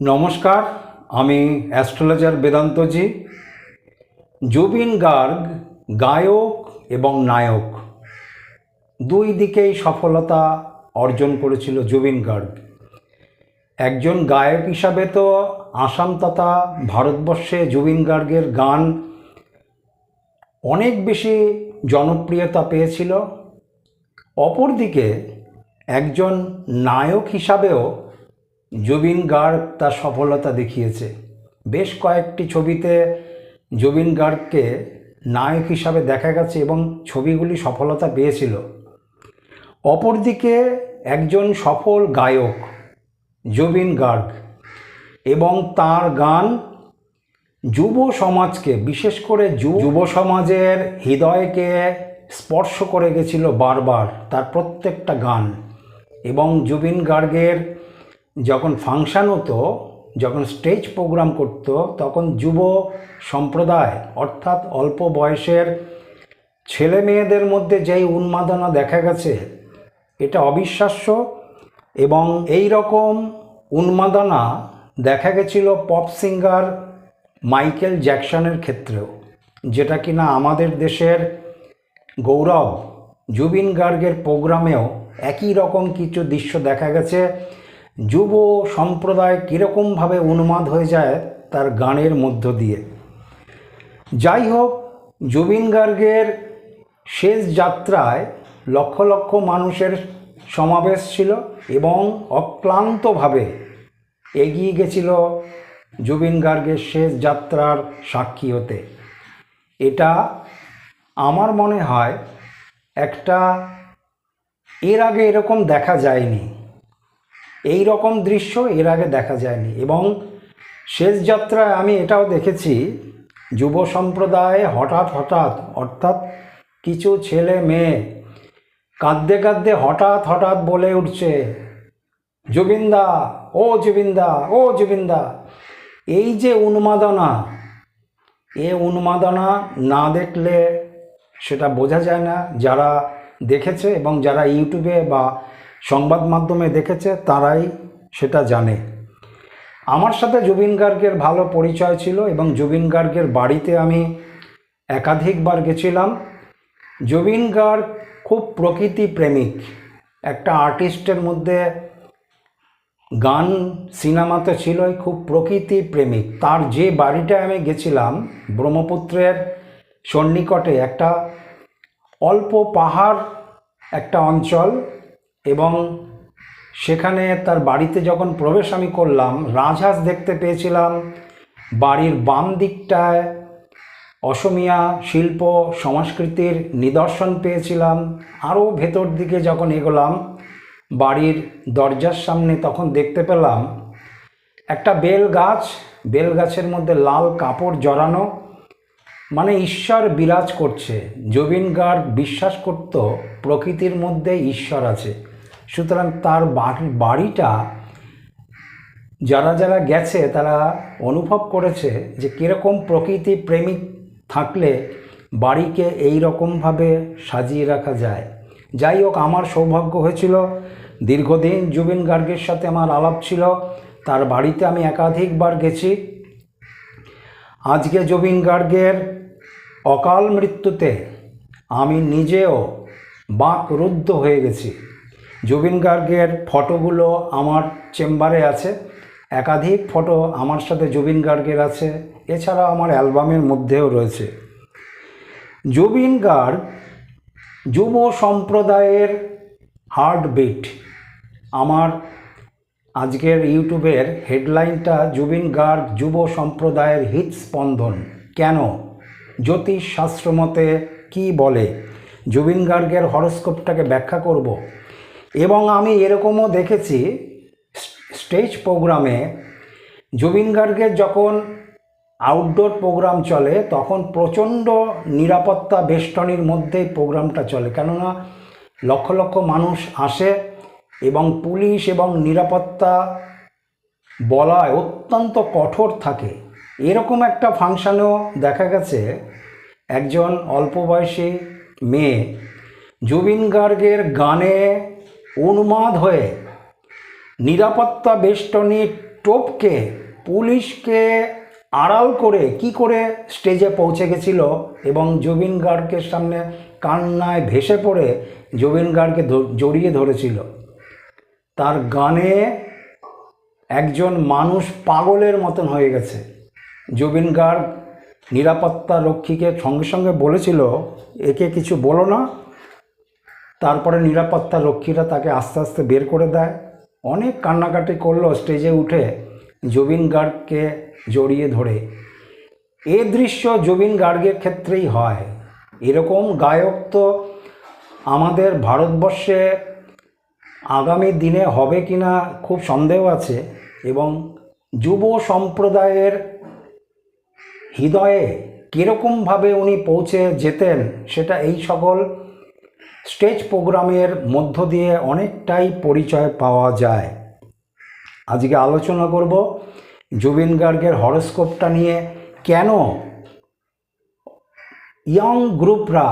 নমস্কার, আমি অ্যাস্ট্রোলজার বেদান্তজি, জুবিন গার্গ, গায়ক এবং নায়ক। দুই দিকেই সফলতা অর্জন করেছিল জুবিন গার্গ। একজন গায়ক হিসাবে তো আসাম তথা ভারতবর্ষে জুবিন গার্গের গান অনেক বেশি জনপ্রিয়তা পেয়েছিল। অপরদিকে একজন নায়ক হিসাবেও জুবিন গার্গ তার সফলতা দেখিয়েছে। বেশ কয়েকটি ছবিতে জুবিন গার্গকে নায়ক হিসাবে দেখা গেছে এবং ছবিগুলি সফলতা পেয়েছিল। অপরদিকে একজন সফল গায়ক, জুবিন গার্গ, এবং তার গান যুব সমাজকে, বিশেষ করে যুব সমাজের হৃদয়কে স্পর্শ করে গেছিল বারবার তার প্রত্যেকটা গান। এবং জুবিন গার্গের যখন ফাংশন হতো, যখন স্টেজ প্রোগ্রাম করতো, তখন যুব সম্প্রদায়, অর্থাৎ অল্প বয়সের ছেলে মেয়েদের মধ্যে যেই উন্মাদনা দেখা গেছে, এটা অবিশ্বাস্য এবং এই রকম উন্মাদনা দেখা গেছিল পপ সিঙ্গার মাইকেল জ্যাকসনের ক্ষেত্রেও, যেটা কিনা আমাদের দেশের গৌরব জুবিন গার্গের প্রোগ্রামেও একই রকম কিছু দৃশ্য দেখা গেছে। যুব সম্প্রদায় কীরকমভাবে উন্মাদ হয়ে যায় তার গানের মধ্য দিয়ে। যাই হোক, জুবিন গার্গের শেষ যাত্রায় লক্ষ লক্ষ মানুষের সমাবেশ ছিল এবং অক্লান্তভাবে এগিয়ে গেছিল জুবিন গার্গের শেষ যাত্রার সাক্ষী হতে। এটা আমার মনে হয় একটা এর আগে এরকম দেখা যায়নি। এই রকম দৃশ্য এর আগে দেখা যায়নি এবং শেষ যাত্রায় আমি এটাও দেখেছি, যুব সম্প্রদায়ে হঠাৎ হঠাৎ, অর্থাৎ কিছু ছেলে মেয়ে কাঁদতে কাঁদতে হঠাৎ হঠাৎ বলে উঠছে, জুবিনদা, ও জুবিনদা, ও জুবিন্দা। এই যে উন্মাদনা, এ উন্মাদনা না দেখলে সেটা বোঝা যায় না। যারা দেখেছে এবং যারা ইউটিউবে বা সংবাদ মাধ্যমে দেখেছে, তারাই সেটা জানে। আমার সাথে জুবিন গার্গের ভালো পরিচয় ছিল এবং জুবিন গার্গের বাড়িতে আমি একাধিকবার গেছিলাম। জুবিন গার্গ খুব প্রকৃতি প্রেমিক। একটা আর্টিস্টের মধ্যে গান সিনেমাতে ছিলই, খুব প্রকৃতি প্রেমিক। তার যে বাড়িটায় আমি গেছিলাম, ব্রহ্মপুত্রের সন্নিকটে একটা অল্প পাহাড় একটা অঞ্চল এবং সেখানে তার বাড়িতে যখন প্রবেশ আমি করলাম, রাজহাঁস দেখতে পেয়েছিলাম। বাড়ির বাম দিকটায় অসমিয়া শিল্প সংস্কৃতির নিদর্শন পেয়েছিলাম। আরও ভেতর দিকে যখন এগোলাম, বাড়ির দরজার সামনে তখন দেখতে পেলাম, একটা বেল গাছ। বেল গাছের মধ্যে লাল কাপড় জড়ানো। মানে ঈশ্বর বিরাজ করছে। জুবিন গার্গ বিশ্বাস করত, প্রকৃতির মধ্যে ঈশ্বর আছে। সুতরাং তার বাড়িটা যারা যারা গেছে তারা অনুভব করেছে যে কীরকম প্রকৃতি প্রেমিক থাকলে বাড়িকে এই রকমভাবে সাজিয়ে রাখা যায়। যাই হোক, আমার সৌভাগ্য হয়েছিল, দীর্ঘদিন জুবিন গার্গের সাথে আমার আলাপ ছিল, তার বাড়িতে আমি একাধিকবার গেছি। আজকে জুবিন গার্গের অকাল মৃত্যুতে আমি নিজেও বাকরুদ্ধ হয়ে গেছি। জুবিন গার্গের ফটোগুলো আমার চেম্বারে আছে। একাধিক ফটো আমার সাথে জুবিন গার্গের আছে। এছাড়া আমার অ্যালবামের মধ্যেও রয়েছে। জুবিন গার্গ যুব সম্প্রদায়ের হার্টবিট। আমার আজকের ইউটিউবের হেডলাইনটা জুবিন গার্গ যুব সম্প্রদায়ের হৃদস্পন্দন। কেন? জ্যোতিষ শাস্ত্রমতে কি বলে? জুবিন গার্গের হরস্কোপটাকে ব্যাখ্যা করব। এবং আমি এরকমও দেখেছি, স্টেজ প্রোগ্রামে জুবিন গার্গের যখন আউটডোর প্রোগ্রাম চলে, তখন প্রচণ্ড নিরাপত্তা বেষ্টনীর মধ্যে প্রোগ্রামটা চলে। কেননা লক্ষ লক্ষ মানুষ আসে এবং পুলিশ এবং নিরাপত্তা বলায় অত্যন্ত কঠোর থাকে। এরকম একটা ফাংশানেও দেখা গেছে, একজন অল্প বয়সী মেয়ে জুবিন গার্গের গানে উন্মাদ হয়ে নিরাপত্তা বেষ্টনী টোপকে পুলিশকে আড়াল করে কি করে স্টেজে পৌঁছে গেছিল এবং জুবিন গার্গের সামনে কান্নায় ভেসে পড়ে জুবিন গার্গকে জড়িয়ে ধরেছিল। তার গানে একজন মানুষ পাগলের মতন হয়ে গেছে। জুবিন গার্গ নিরাপত্তা রক্ষীকে সঙ্গে সঙ্গে বলেছিল, একে কিছু বলো না তারপরে নিরাপত্তা রক্ষীরা তাকে আস্তে আস্তে বের করে দেয়। অনেক কান্নাকাটি করল স্টেজে উঠে জুবিন গার্গকে জড়িয়ে ধরে। এ দৃশ্য জুবিন গার্গের ক্ষেত্রেই হয়। এরকম গায়ক তো আমাদের ভারতবর্ষে আগামী দিনে হবে কি না খুব সন্দেহ আছে এবং যুব সম্প্রদায়ের হৃদয়ে কীরকমভাবে উনি পৌঁছে যেতেন সেটা এই সকল স্টেজ প্রোগ্রামের মধ্য দিয়ে অনেকটাই পরিচয় পাওয়া যায়। আজকে আলোচনা করব জুবিন গার্গের হরস্কোপটা নিয়ে, কেন ইয়ং গ্রুপরা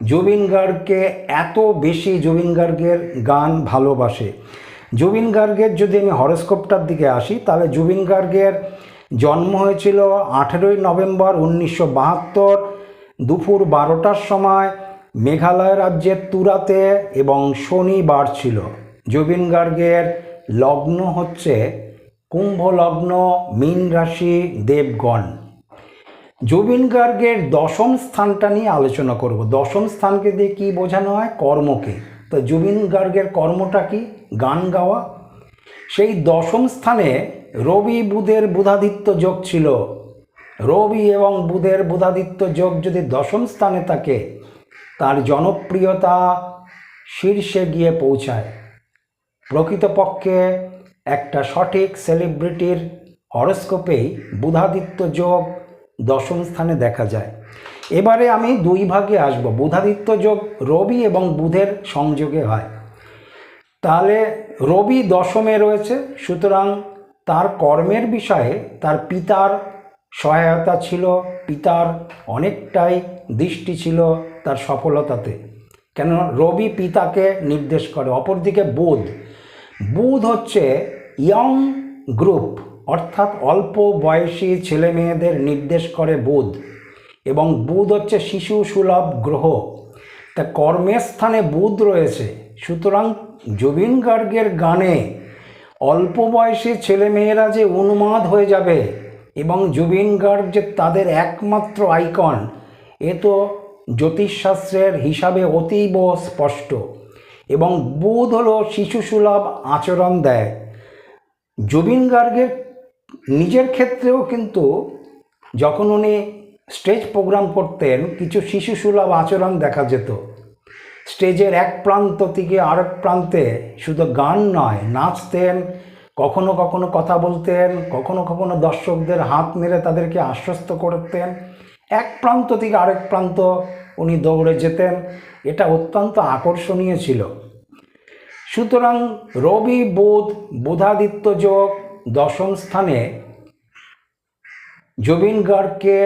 জুবিন গার্গকে এত বেশি জুবিন গার্গের গান ভালোবাসে। জুবিন গার্গের যদি আমি হরস্কোপটার দিকে আসি, তাহলে জুবিন গার্গের জন্ম হয়েছিল আঠেরোই নভেম্বর উনিশশো বাহাত্তর দুপুর বারোটার সময় মেঘালয় রাজ্যের তুরাতে এবং শনিবার ছিল। জুবিন গার্গের লগ্ন হচ্ছে কুম্ভ লগ্ন মীন রাশি দেবগণ। জুবিন গার্গের দশম স্থানটা নিয়ে আলোচনা করব। দশম স্থানকে দিয়ে কি বোঝানো হয়? কর্মকে। তো জুবিন গার্গের কর্মটা কি? গান গাওয়া। সেই দশম স্থানে রবি বুধের বুধাদিত্য যোগ ছিল। রবি এবং বুধের বুধাদিত্য যোগ যদি দশম স্থানে থাকে তার জনপ্রিয়তা শীর্ষে গিয়ে পৌঁছায়। প্রকৃতপক্ষে একটা সঠিক সেলিব্রিটির হরস্কোপেই বুধাদিত্য যোগ দশম স্থানে দেখা যায়। এবারে আমি দুই ভাগে আসব। বুধাদিত্য যোগ রবি এবং বুধের সংযোগে হয়। তাহলে রবি দশমে রয়েছে, সুতরাং তার কর্মের বিষয়ে তার পিতার সহায়তা ছিল, পিতার অনেকটাই দৃষ্টি ছিল তার সফলতাতে। কেন রবি পিতাকে নির্দেশ করে, অপরদিকে বুধ। বুধ হচ্ছে ইয়ং গ্রুপ, অর্থাৎ অল্প বয়সী ছেলে মেয়েদের নির্দেশ করে বুধ। এবং বুধ হচ্ছে শিশু সুলভ গ্রহ। তা কর্মের স্থানে বুধ রয়েছে। সুতরাং জুবিন গার্গের গানে অল্প বয়সী ছেলেমেয়েরা যে উন্মাদ হয়ে যাবে এবং জুবিন গার্গ যে তাদের একমাত্র আইকন, এ তো জ্যোতিষশাস্ত্রের হিসাবে অতীব স্পষ্ট এবং বুধ হলো শিশুসুলভ আচরণ দেয়। জুবিন গার্গের নিজের ক্ষেত্রেও কিন্তু যখন উনি স্টেজ প্রোগ্রাম করতেন, কিছু শিশুসুলভ আচরণ দেখা যেত। স্টেজের এক প্রান্ত থেকে আরেক প্রান্তে শুধু গান নয়, নাচতেন, কখনো কখনো কথা বলতেন, কখনো কখনো দর্শকদের হাত মেরে তাদেরকে আশ্বস্ত করতেন। এক প্রান্ত থেকে আরেক প্রান্ত উনি দৌড়ে যেতেন। এটা অত্যন্ত আকর্ষণীয় ছিল। সুতরাং রবি বুধ বুধাদিত্য যোগ দশম স্থানে জুবিন গার্গকে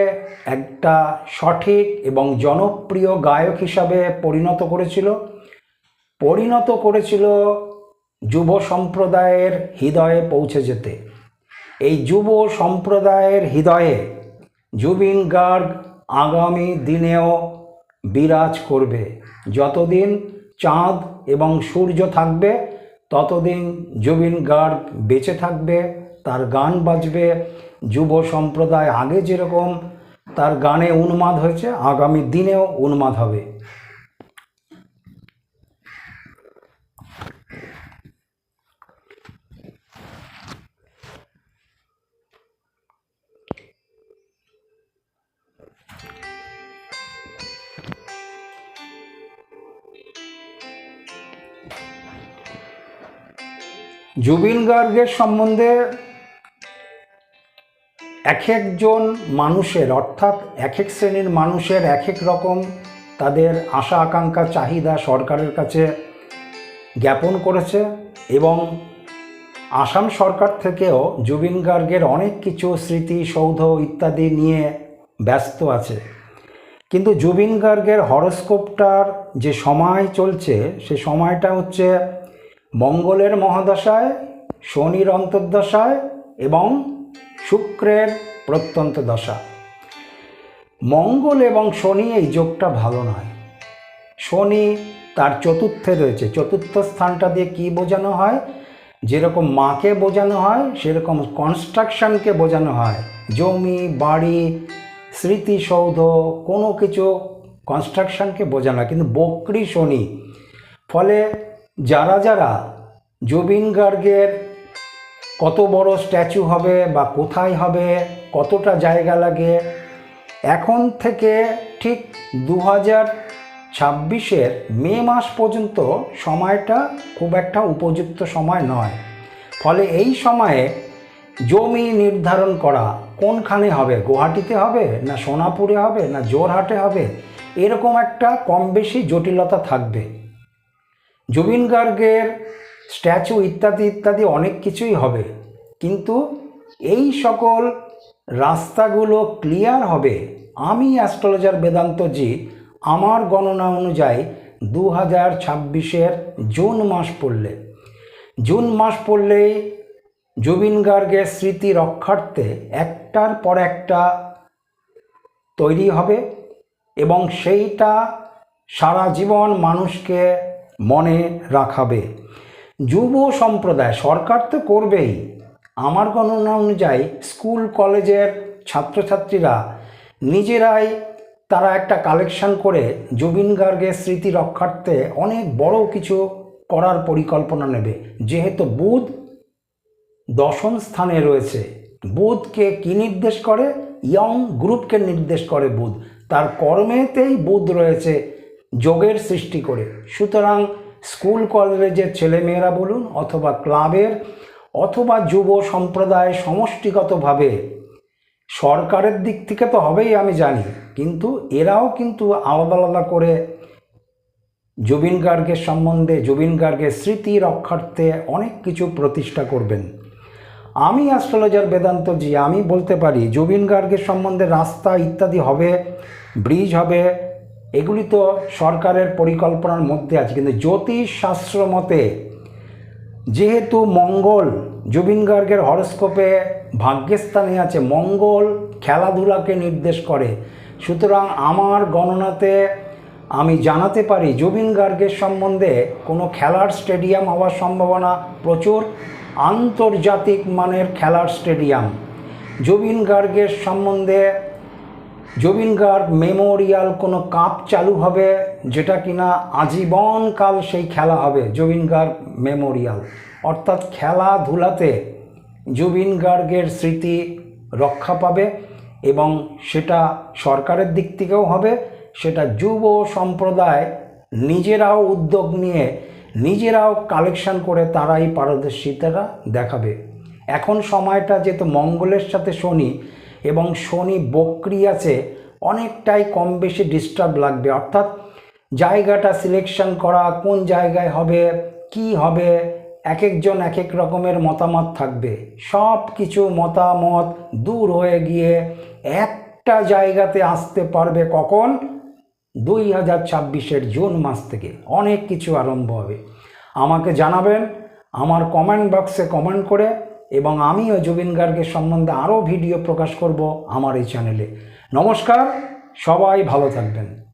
একটা সঠিক এবং জনপ্রিয় গায়ক হিসাবে পরিণত করেছিল। পরিণত করেছিল যুব সম্প্রদায়ের হৃদয়ে পৌঁছে যেতে। এই যুব সম্প্রদায়ের হৃদয়ে জুবিন গার্গ আগামী দিনেও বিরাজ করবে। যতদিন চাঁদ এবং সূর্য থাকবে, ততদিন জুবিন গার্গ বেঁচে থাকবে, তার গান বাজবে, যুব সম্প্রদায় আগে যেরকম তার গানে উন্মাদ হয়েছে, আগামী দিনেও উন্মাদ হবে। জুবিন গার্গের সম্বন্ধে এক একজন মানুষের, অর্থাৎ এক এক শ্রেণির মানুষের এক এক রকম তাদের আশা, আকাঙ্ক্ষা, চাহিদা সরকারের কাছে জ্ঞাপন করেছে এবং আসাম সরকার থেকেও জুবিন গার্গের অনেক কিছু স্মৃতি, সৌধ ইত্যাদি নিয়ে ব্যস্ত আছে। কিন্তু জুবিন গার্গের হরস্কোপটার যে সময় চলছে, সে সময়টা হচ্ছে মঙ্গলের মহাদশায়, শনির অন্তর্দশায় এবং শুক্রের প্রত্যন্ত দশা মঙ্গল এবং শনি এই যোগটা ভালো নয়। শনি তার চতুর্থে রয়েছে। চতুর্থ স্থানটা দিয়ে কি বোঝানো হয়? যেরকম মাকে বোঝানো হয়, সেরকম কনস্ট্রাকশনকে বোঝানো হয়। জমি, বাড়ি স্মৃতিসৌধ কোনো কিছু কনস্ট্রাকশনকে বোঝানো হয়। কিন্তু বক্রি শনি, ফলে যারা যারা জুবিন গার্গের কত বড় স্ট্যাচু হবে বা কোথায় হবে, কতটা জায়গা লাগে, এখন থেকে ঠিক দু হাজার ছাব্বিশের মে মাস পর্যন্ত সময়টা খুব একটা উপযুক্ত সময় নয়। ফলে এই সময়ে জমি নির্ধারণ করা কোনখানে হবে? গুয়াহাটিতে হবে না সোনাপুরে হবে না জোরহাটে হবে? এরকম একটা কম বেশি জটিলতা থাকবে। জুবিন গার্গের স্ট্যাচু ইত্যাদি ইত্যাদি অনেক কিছুই হবে। কিন্তু এই সকল রাস্তাগুলো ক্লিয়ার হবে। আমি অ্যাস্ট্রোলজার বেদান্তজি, আমার গণনা অনুযায়ী দু হাজার ছাব্বিশের জুন মাস পড়লে। জুন মাস পড়লেই জুবিন গার্গের স্মৃতি রক্ষার্থে একটার পর একটা তৈরি হবে এবং সেইটা সারা জীবন মানুষকে মনে রাখাবে। যুব সম্প্রদায় সরকার তো করবেই। আমার গণনা অনুযায়ী স্কুল, কলেজের ছাত্রছাত্রীরা নিজেরাই তারা একটা কালেকশন করে জুবিন গার্গের স্মৃতি রক্ষার্থে অনেক বড় কিছু করার পরিকল্পনা নেবে। যেহেতু বুধ দশম স্থানে রয়েছে। বুধকে কি নির্দেশ করে? ইয়ং গ্রুপকে নির্দেশ করে বুধ। তার কর্মেতেই বুধ রয়েছে যোগের সৃষ্টি করে। সুতরাং স্কুল, কলেজের ছেলেমেয়েরা বলুন অথবা ক্লাবের অথবা যুব সম্প্রদায় সমষ্টিগতভাবে সরকারের দিক থেকে তো হবেই আমি জানি, কিন্তু এরাও কিন্তু আলাদা আলাদা করে জুবিন গার্গের সম্বন্ধে, জুবিন গার্গের স্মৃতি রক্ষার্থে অনেক কিছু প্রতিষ্ঠা করবেন। আমি অ্যাস্ট্রোলজার বেদান্ত জি, আমি বলতে পারি, জুবিন গার্গের সম্বন্ধে রাস্তা ইত্যাদি হবে, ব্রিজ হবে এগুলি তো সরকারের পরিকল্পনার মধ্যে আছে, কিন্তু জ্যোতিষ শাস্ত্র মতে যেহেতু মঙ্গল জুবিন গার্গের হরস্কোপে ভাগ্যস্থানে আছে, মঙ্গল খেলাধুলাকে নির্দেশ করে। সুতরাং আমার গণনাতে আমি জানাতে পারি, জুবিন গার্গের সম্বন্ধে কোনো খেলার স্টেডিয়াম হওয়ার সম্ভাবনা প্রচুর। আন্তর্জাতিক মানের খেলার স্টেডিয়াম। জুবিন গার্গের সম্বন্ধে জুবিন গার্গ মেমোরিয়াল কোনো কাপ চালু হবে যেটা কিনা আজীবনকাল সেই খেলা হবে জুবিন গার্গ মেমোরিয়াল। অর্থাৎ খেলাধুলাতে জুবিন গার্গের স্মৃতি রক্ষা পাবে এবং সেটা সরকারের দিক থেকেও হবে, সেটা যুব সম্প্রদায় নিজেরাও উদ্যোগ নিয়ে নিজেরাও কালেকশন করে তারাই পারদর্শিতারা দেখাবে। এখন সময়টা যেহেতু মঙ্গলের সাথে শনি এবং শনি বক্রি আছে, অনেকটাই কম বেশি ডিস্টার্ব লাগবে। অর্থাৎ জায়গাটা সিলেকশন করা, কোন জায়গায় হবে, কি হবে এক একজন এক এক রকমের মতামত থাকবে। সব কিছু মতামত দূর হয়ে গিয়ে একটা জায়গাতে আসতে পারবে কখন? দুই হাজার ছাব্বিশের জুন মাস থেকে। অনেক কিছু আরম্ভ হবে। আমাকে জানাবেন, আমার কমেন্ট বক্সে কমেন্ট করে এবং আমিও জুবিন গার্গের সম্বন্ধে আরও ভিডিও প্রকাশ করব আমার এই চ্যানেলে। নমস্কার, সবাই ভালো থাকবেন।